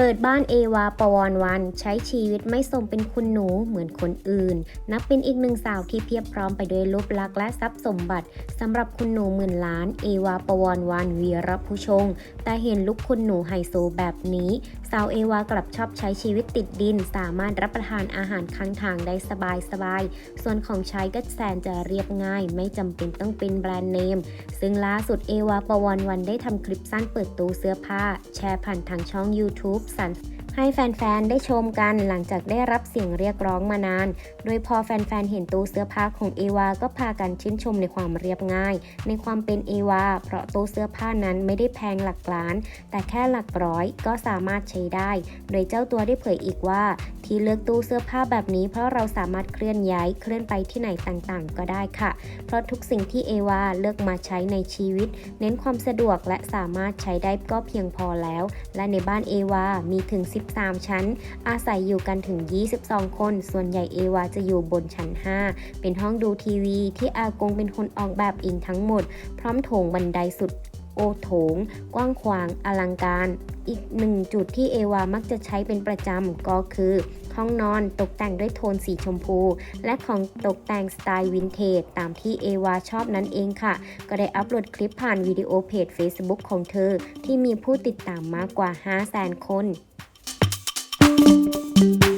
เปิดบ้านเอวาปวรวัน ใช้ชีวิตไม่สมเป็นคุณหนูเหมือนคนอื่น นับเป็นอีกหนึ่งสาวที่เพียบพร้อมไปด้วยรูปลักษณ์และทรัพย์สมบัติสำหรับคุณหนูหมื่นล้าน เอวาปวรวันวีรผู้ชง แต่เห็นลุกคุณหนูไฮโซแบบนี้ สาวเอวากลับชอบใช้ชีวิตติดดิน สามารถรับประทานอาหารข้างทางได้สบายสบายๆส่วนของใช้ก็แสนจะเรียบง่าย ไม่จำเป็นต้องเป็นแบรนด์เนม ซึ่งล่าสุดเอวาปวรวันได้ทำคลิปสั้นเปิดตู้เสื้อผ้า แชร์ผ่านทางช่อง YouTube สัน ให้แฟนๆ ได้ชมกันหลังจากได้รับเสียงเรียกร้องมานาน โดยพอแฟนๆ เห็นตู้เสื้อผ้าของเอวา ก็พากันชื่นชมในความเรียบง่าย ในความเป็นเอวา เพราะตู้เสื้อผ้านั้นไม่ได้แพงหลักล้าน แต่แค่หลักร้อยก็สามารถใช้ได้ โดยเจ้าตัวได้เผยอีกว่า ที่เลือกตู้เสื้อผ้าแบบนี้ เพราะเราสามารถเคลื่อนย้ายเคลื่อนไปที่ไหนต่างๆ ก็ได้ค่ะ เพราะทุกสิ่งที่เอวาเลือกมาใช้ในชีวิต เน้นความสะดวกและสามารถใช้ได้ก็เพียงพอแล้ว และในบ้านเอวามีถึง3 ชั้น อาศัยอยู่กันถึง 22 คน ส่วนใหญ่เอวาจะอยู่บนชั้น 5 เป็นห้องดูทีวีที่อากงเป็นคนออกแบบเองทั้งหมด พร้อมโถงบันไดสุดโอโถง กว้างขวาง อลังการ อีกหนึ่งจุดที่เอวามักจะใช้เป็นประจำก็คือ ห้องนอนตกแต่งด้วยโทนสีชมพู และของตกแต่งสไตล์วินเทจตามที่เอวาชอบนั่นเองค่ะ ก็ได้อัปโหลดคลิปผ่านวิดีโอเพจ Facebook ของเธอ ที่มีผู้ติดตามมากกว่า 5 0 0 0 0 0 คน Thank you.